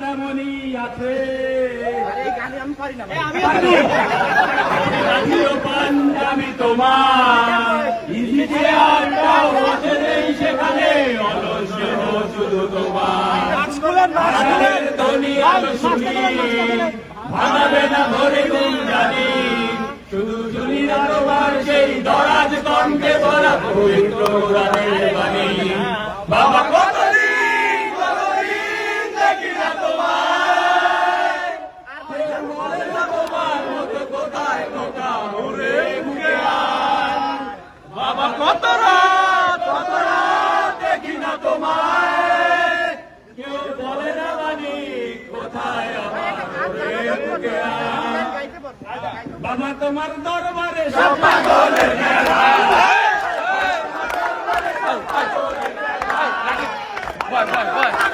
তেমনই আছে। আমি পারি না পাঞ্জাবি তোমার। ইজিতে আড্ডাও আছে নেই সেখানে অলস্য শুধু তোমার। গানের শুনি ভাঙাবে না ধরে গুণ জানি শুধু শুনি না তোমার সেই দরাজ কণ্ঠে বলা পবিত্র বাণী। বাবা কতদিন কতদিন দেখি না তোমায় বলে না তোমার মতো কোথায় কোথাও ঘুরে ঘুরে আয়। বাবা কত রাত কত রাত দেখি না তোমায় কেউ বলে না মানি কোথায়। বাবা তোমার দরবারে সব পাগলের মেলা Vai, vai, vai.